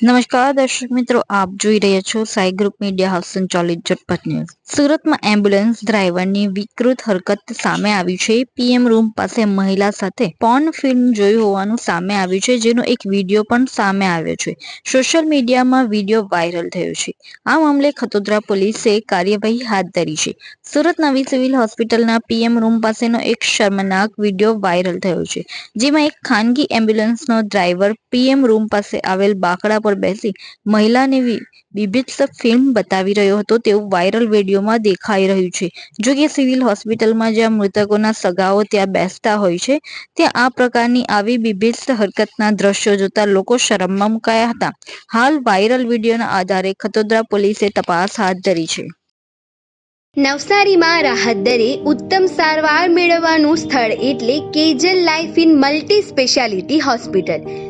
નમસ્કાર, દર્શક મિત્રો, આપ જોઈ રહ્યા છો સાઈ ગ્રુપ મીડિયા હાઉસ સંચાલિત ઝટપટ ન્યૂઝ. સુરતમાં એમ્બ્યુલન્સ ડ્રાઈવરની વિકૃત હરકત સામે આવી છે. પીએમ રૂમ પાસે મહિલા સાથે પોર્ન ફિલ્મ જોઈ હોવાનું સામે આવ્યું છે, જેનો એક વીડિયો પણ સામે આવ્યો છે. સોશિયલ મીડિયામાં વીડિયો વાયરલ થયો છે. આ મામલે ખતોદરા પોલીસે કાર્યવાહી હાથ ધરી છે. સુરત નવી સિવિલ હોસ્પિટલના પીએમ રૂમ પાસેનો એક શર્મનાક વીડિયો વાયરલ થયો છે, જેમાં એક ખાનગી એમ્બ્યુલન્સનો ડ્રાઈવર પીએમ રૂમ પાસે આવેલ બાકડા પર બેસી મહિલાને વિ- ફિલ્મ બતાવી રહ્યો હતો. તેવું વાયરલ વિડીયોમાં દેખાઈ રહ્યું છે. જો કે સિવિલ હોસ્પિટલમાં જ્યાં મૃતકોના સગાઓ ત્યાં બેસતા હોય છે, ત્યાં આ પ્રકારની આવી બીભત્સ હરકતના દ્રશ્યો જોતા લોકો શરમમાં મુકાયા હતા. હાલ વાયરલ વિડીયોના આધારે ખતોદરા પોલીસે તપાસ હાથ ધરી છે. નવસારીમાં રાહત દરે ઉત્તમ સારવાર મેળવવાનું સ્થળ એટલે Kejal life in multi speciality hospital.